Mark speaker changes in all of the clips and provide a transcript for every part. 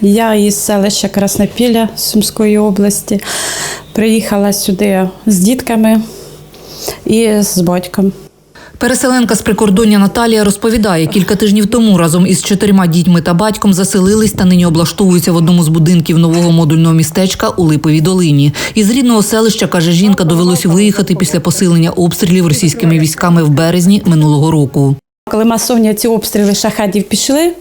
Speaker 1: Я із селища Краснопілля Сумської області приїхала сюди з дітками і з батьком.
Speaker 2: Переселенка з прикордоння Наталія розповідає, кілька тижнів тому разом із чотирма дітьми та батьком заселились та нині облаштовуються в одному з будинків нового модульного містечка у Липовій долині. Із рідного селища, каже жінка, довелось виїхати після посилення обстрілів російськими військами в березні минулого року.
Speaker 1: Коли масовні ці обстріли шахедів пішли,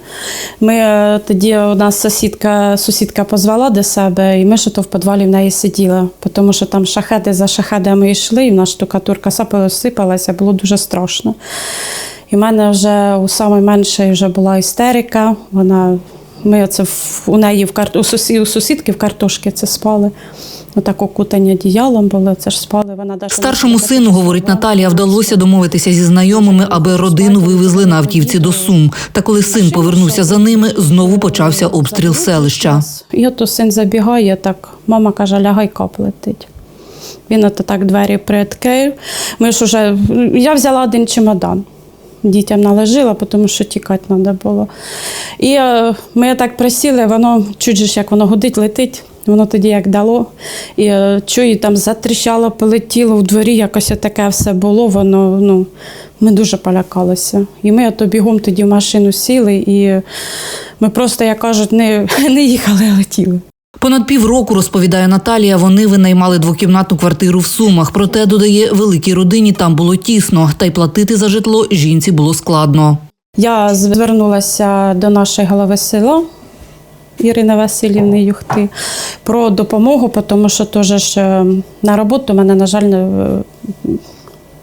Speaker 1: ми е, тоді у нас сусідка, сусідка позвала до себе, і ми що то в підвалі в неї сиділи, тому що там шахеди за шахедами йшли, і в нас штукатурка сипалася, було дуже страшно. І в мене вже у найменшої вже була істерика. Вона, ми оце в, у неї в у сусідки в картошки це спали. Отак окутані одіялом були, це ж спали. Вона даже
Speaker 2: Старшому сину, говорить Наталія, вдалося домовитися зі знайомими, аби родину вивезли на автівці до Сум. Та коли син повернувся за ними, знову почався обстріл селища.
Speaker 1: І ото син забігає, так мама каже, лягай кап летить. Він ото так двері приоткрив. Ми ж уже, я взяла один чемодан. Дітям наложила, тому що тікати треба було. І е, ми так присіли, воно чуть же як воно гудить, летить. Воно тоді як дало. І е, чую, там затріщало, полетіло в дворі, якось таке все було. Воно, ну, ми дуже полякалися. І ми ото бігом тоді в машину сіли, і ми просто, як кажуть, не, не їхали, а летіли.
Speaker 2: Понад півроку, розповідає Наталія, вони винаймали двокімнатну квартиру в Сумах. Проте, додає, великій родині там було тісно, та й платити за житло жінці було складно.
Speaker 1: Я звернулася до нашої голови села Ірини Васильівни Юхти про допомогу, тому що теж е, на роботу мене, на жаль, е,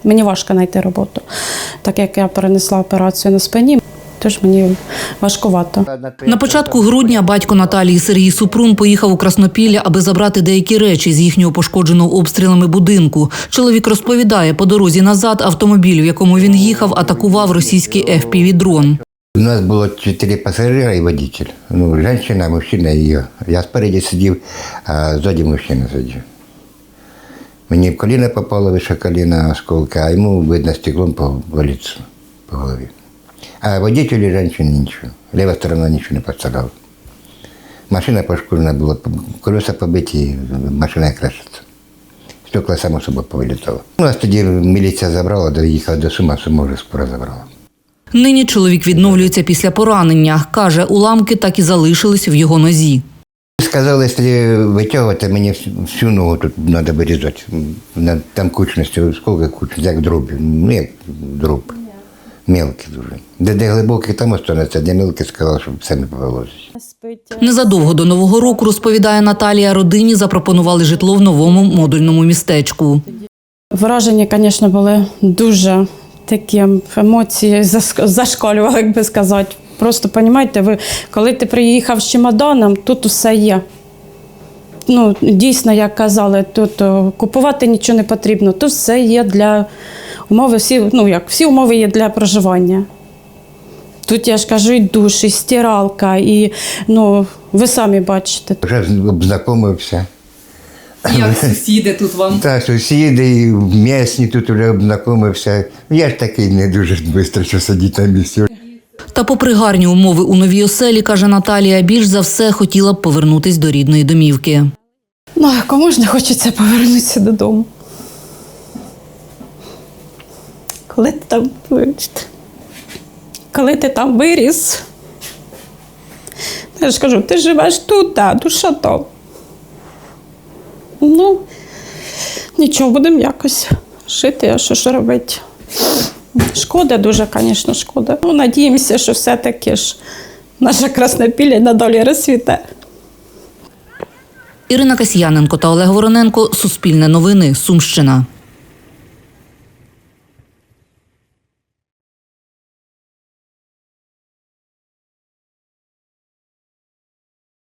Speaker 1: мені важко знайти роботу, так як я перенесла операцію на спині, тож мені важкувато.
Speaker 2: На початку грудня батько Наталії Сергій Супрун поїхав у Краснопілля, аби забрати деякі речі з їхнього пошкодженого обстрілами будинку. Чоловік розповідає, по дорозі назад автомобіль, в якому він їхав, атакував російський FPV-дрон.
Speaker 3: У нас было четыре пассажира и водитель. Ну, женщина, мужчина и я. Я спереді сидів, а ззаді мужчина сидів. Мені в коліно попало вище коліна осколка, а йому видно стеклом по, по лицу, по голові. А водителю і женщині нічого. Ліва сторона нічого не пострадала. Машина пошкоджена була, колеса побиті, машина крашиться. Стекла само собою повилітало. У нас тоді міліція забрала, доїхала до Сума, Сума вже скоро забрала.
Speaker 2: Нині чоловік відновлюється після поранення. Каже, уламки так і залишились в його нозі.
Speaker 3: Сказали, якщо витягувати, мені всю- всю ногу тут треба вирізати. Там кучності, скільки кучності, як дроб. Ну, як дроб. Мелкий дуже. Де, де глибокий, там останеться, де мелкий сказали, щоб все не повелося.
Speaker 2: Незадовго до нового року, розповідає Наталія, родині запропонували житло в новому модульному містечку.
Speaker 1: Враження, звісно, були дуже такі емоції зашкалювали, як би сказати. Просто розумієте, ви, коли ти приїхав з чемоданом, тут усе є. Ну, дійсно, як казали, тут купувати нічого не потрібно. Тут все є для умови, всі, ну як, всі умови є для проживання. Тут я ж кажу, і душ, і стиралка, і ну, ви самі бачите.
Speaker 3: Вже обзнайомився.
Speaker 2: Як сусіди тут вам?
Speaker 3: Та сусіди, і місні тут вже обзнайомився. Я ж такий не дуже швидко, що сидіти на місці.
Speaker 2: Та попри гарні умови у новій оселі, каже Наталія, більш за все хотіла б повернутись до рідної домівки.
Speaker 1: Ну, а кому ж не хочеться повернутися додому? Коли ти там коли ти там виріс, я ж кажу, ти живеш тут, а душа там. Ну, нічого, будемо якось жити, а що ж робити. Шкода дуже, звісно, шкода. Ну, надіємося, що все-таки ж наша краснопілля надалі розцвіте.
Speaker 2: Ірина Касьяненко та Олег Вороненко. Суспільне новини. Сумщина.